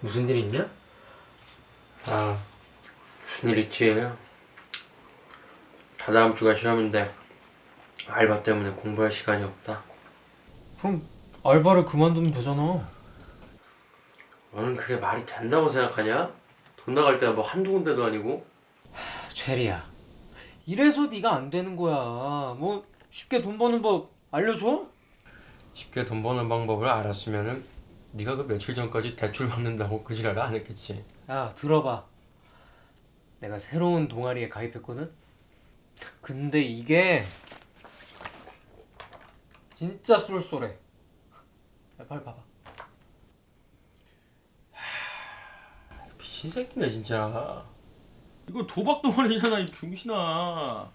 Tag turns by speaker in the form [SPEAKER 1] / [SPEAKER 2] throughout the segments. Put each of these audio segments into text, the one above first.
[SPEAKER 1] 무슨 일 있냐?
[SPEAKER 2] 아, 무슨 일 있지? 다다음 주가 시험인데 알바 때문에 공부할 시간이 없다.
[SPEAKER 1] 그럼 알바를 그만두면 되잖아.
[SPEAKER 2] 너는 그게 말이 된다고 생각하냐? 돈 나갈 때가 뭐 한두 군데도 아니고
[SPEAKER 1] 최리야. 이래서 네가 안 되는 거야. 뭐 쉽게 돈 버는 법 알려줘?
[SPEAKER 2] 쉽게 돈 버는 방법을 알았으면은 네가 그 며칠 전까지 대출 받는다고 그 지랄을 안 했겠지.
[SPEAKER 1] 야 들어봐. 내가 새로운 동아리에 가입했거든. 근데 이게 진짜 쏠쏠해. 야, 빨리 봐봐.
[SPEAKER 2] 미친 새끼네 진짜. 이거 도박 동아리잖아 이 병신아.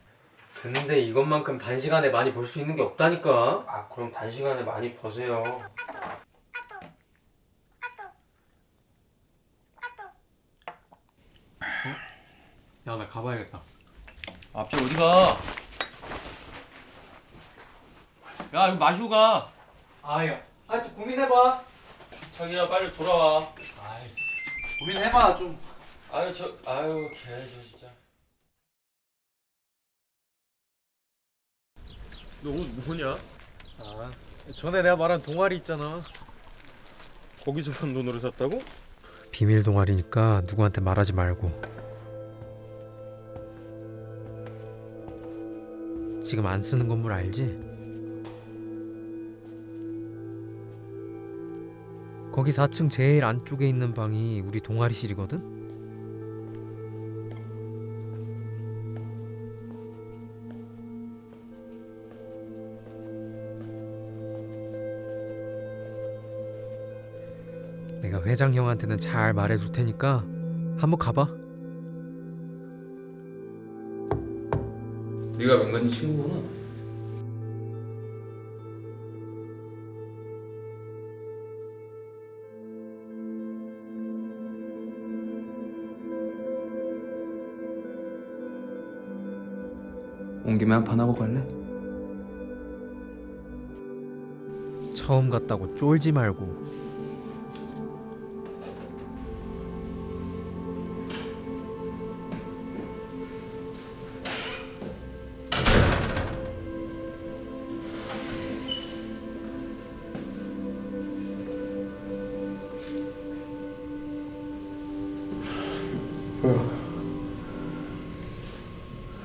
[SPEAKER 1] 근데 이것만큼 단시간에 많이 벌 수 있는 게 없다니까.
[SPEAKER 2] 아 그럼 단시간에 많이 버세요.
[SPEAKER 1] 야 나 가봐야겠다.
[SPEAKER 2] 앞지 어디 가? 야 이거 마시고 가.
[SPEAKER 1] 아야, 하여튼 고민해봐.
[SPEAKER 2] 자기야 빨리 돌아와.
[SPEAKER 1] 아이, 고민해봐 좀.
[SPEAKER 2] 아유 저 아유 개저 진짜. 너 오늘 뭐냐?
[SPEAKER 1] 아, 전에 내가 말한 동아리 있잖아.
[SPEAKER 2] 거기서 산 돈으로 샀다고?
[SPEAKER 1] 비밀 동아리니까 누구한테 말하지 말고. 지금 안 쓰는 건물 알지? 거기 4층 제일 안쪽에 있는 방이 우리 동아리실이거든? 내가 회장 형한테는 잘 말해줄 테니까 한번 가봐.
[SPEAKER 2] 네가 맹건이 친구구나.
[SPEAKER 3] 온 김에 한 판 하고 갈래?
[SPEAKER 1] 처음 갔다고 쫄지 말고.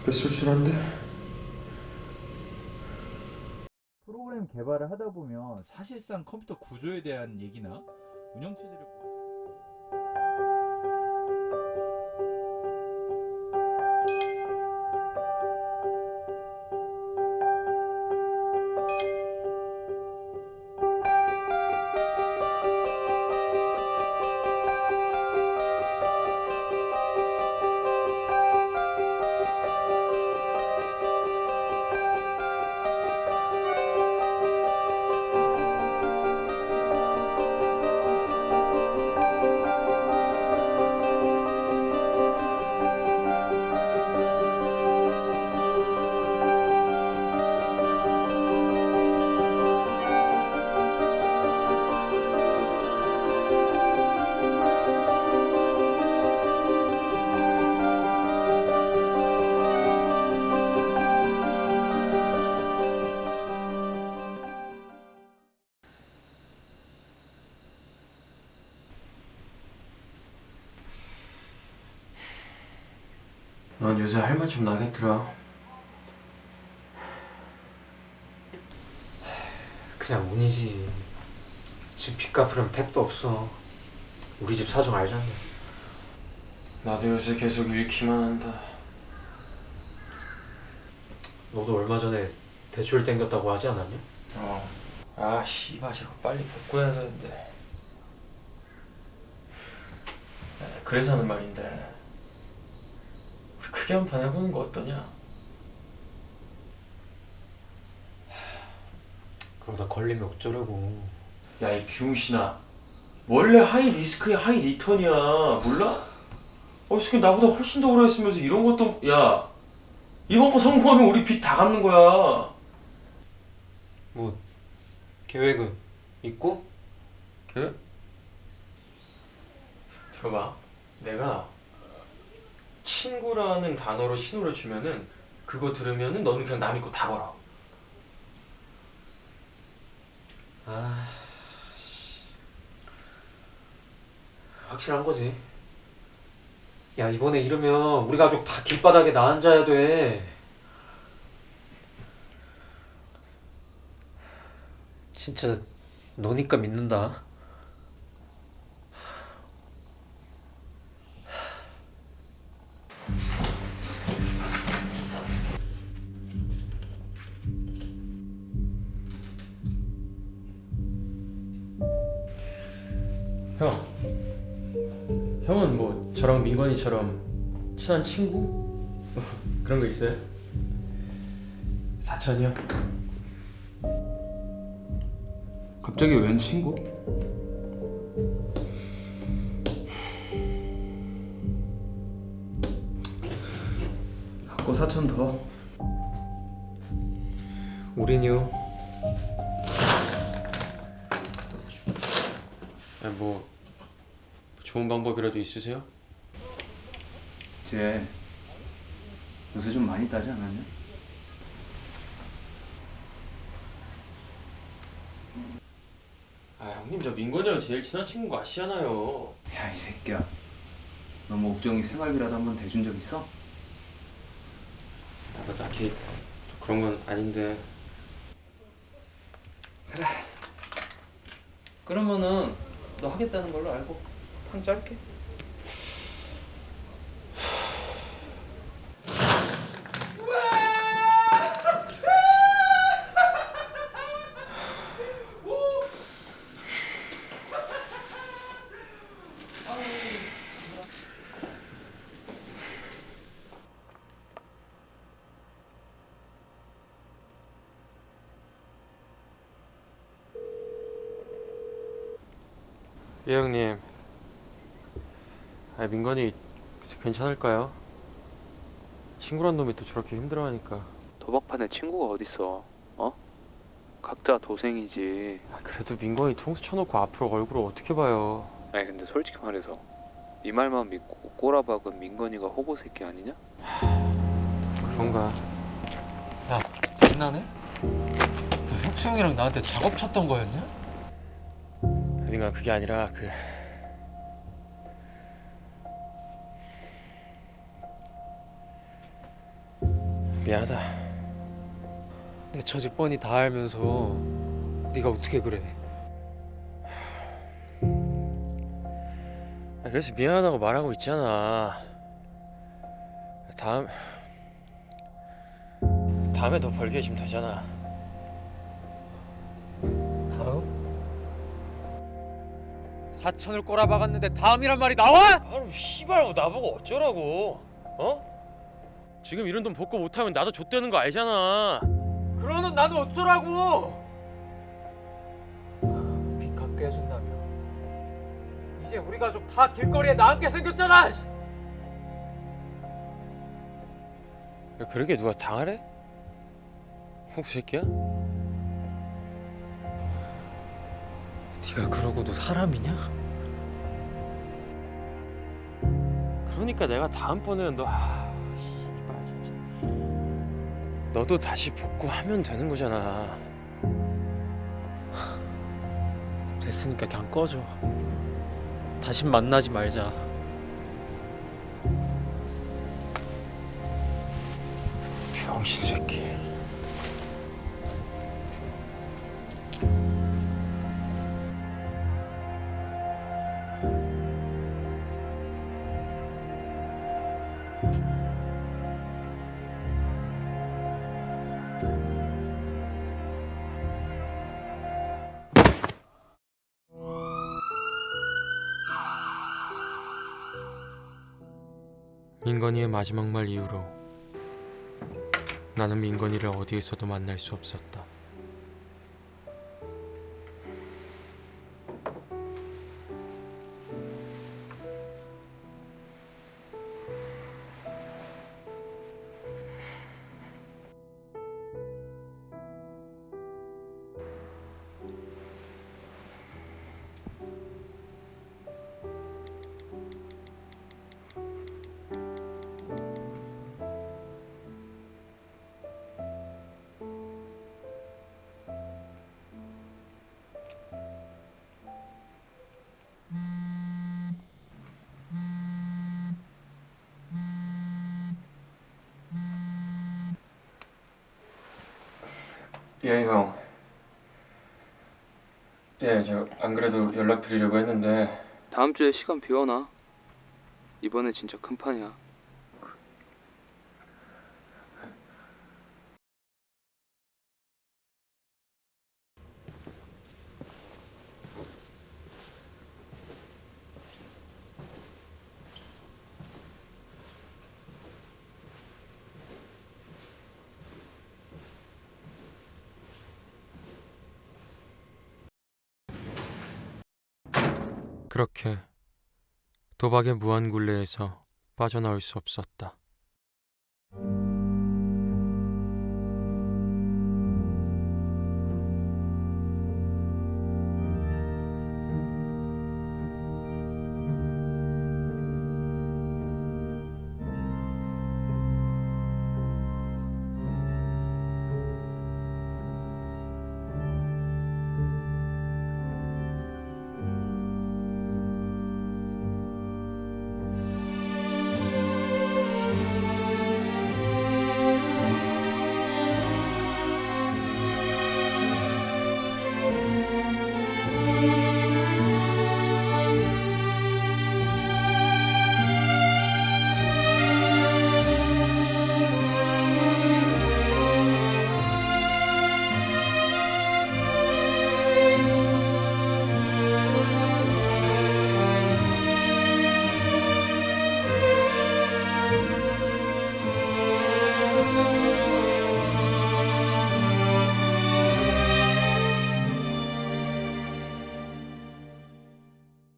[SPEAKER 2] 왜 술술한데?
[SPEAKER 4] 프로그램 개발을 하다 보면 사실상 컴퓨터 구조에 대한 얘기나 운영 체제를
[SPEAKER 2] 넌 요새 할 말 좀 나겠더라.
[SPEAKER 1] 그냥 운이지. 집빚 갚으려면 택도 없어. 우리 집 사정 알잖아.
[SPEAKER 2] 나도 요새 계속 잃기만 한다.
[SPEAKER 1] 너도 얼마 전에 대출 땡겼다고 하지 않았냐?
[SPEAKER 2] 어. 아 씨발 저거 빨리 복구해야 되는데. 아, 그래서 하는 말인데. 크게 한판 해보는 거 어떠냐?
[SPEAKER 1] 그러다 걸리면 어쩌려고.
[SPEAKER 2] 야이 비용신아. 원래 하이 리스크에 하이 리턴이야. 몰라? 어, 이 새끼 나보다 훨씬 더 오래 했으면서 이런 것도 야 이번 거 성공하면 우리 빚 다 갚는 거야.
[SPEAKER 1] 뭐 계획은 있고?
[SPEAKER 2] 그? 들어봐. 내가 친구라는 단어로 신호를 주면은 그거 들으면은 너는 그냥 남 믿고 다 걸어.
[SPEAKER 1] 아, 확실한 거지. 야, 이번에 이러면 우리 가족 다 길바닥에 나 앉아야 돼. 진짜 너니까 믿는다.
[SPEAKER 2] 형. 형은 뭐 저랑 민건이처럼 친한 친구? 그런 거 있어요? 사천이요?
[SPEAKER 3] 갑자기 웬 친구? 갖고 사천 더.
[SPEAKER 1] 우린요.
[SPEAKER 2] 아니 뭐 좋은 방법이라도 있으세요?
[SPEAKER 3] 쟤 요새 좀 많이 따지 않았냐?
[SPEAKER 2] 아 형님 저 민건이랑 제일 친한 친구 거 아시잖아요.
[SPEAKER 3] 야 이 새끼야. 너 뭐 우정이 생활비라도 한번 대준 적 있어?
[SPEAKER 2] 나도 딱히 그런 건 아닌데.
[SPEAKER 3] 그러면은 너 하겠다는 걸로 알고 팡 짧게.
[SPEAKER 2] 예 형님. 아 민건이 괜찮을까요? 친구란 놈이 또 저렇게 힘들어하니까.
[SPEAKER 5] 도박판에 친구가 어딨어? 어? 각자 도생이지.
[SPEAKER 2] 아, 그래도 민건이 통수 쳐놓고 앞으로 얼굴을 어떻게 봐요?
[SPEAKER 5] 아니 근데 솔직히 말해서 네 말만 믿고 꼬라박은 민건이가 호보 새끼 아니냐?
[SPEAKER 2] 그런가?
[SPEAKER 1] 야, 장난해? 너 혁수 형이랑 나한테 작업 쳤던 거였냐?
[SPEAKER 2] 민건 그게 아니라 그 미안하다.
[SPEAKER 1] 내 처지 뻔히 다 알면서 네가 어떻게 그래?
[SPEAKER 2] 아, 그래서 미안하다고 말하고 있잖아. 다음 다음에 더 벌게 해주면 되잖아.
[SPEAKER 1] 사천을 꼬라박았는데 다음이란 말이 나와?
[SPEAKER 2] 아유 씨발 뭐 나보고 어쩌라고? 어? 지금 이런 돈 복구 못하면 나도 좆되는 거 알잖아.
[SPEAKER 1] 그러는 나는 어쩌라고? 빚 갚게 해준다며 이제 우리 가족 다 길거리에 나앉게 생겼잖아
[SPEAKER 2] 야, 그러게 누가 당하래? 혹시 새끼야?
[SPEAKER 1] 네가 그러고도 사람이냐?
[SPEAKER 2] 그러니까 내가 다음번에는 너 아, 씨발 진짜. 너도 다시 복구하면 되는 거잖아.
[SPEAKER 1] 됐으니까 그냥 꺼져 다신 만나지 말자
[SPEAKER 2] 병신 새끼. 민건이의 마지막 말 이후로 나는 민건이를 어디에서도 만날 수 없었다. 예, 형. 예, 저 안 그래도 연락 드리려고 했는데
[SPEAKER 5] 다음 주에 시간 비워놔. 이번에 진짜 큰 판이야.
[SPEAKER 6] 그렇게 도박의 무한 굴레에서 빠져나올 수 없었다.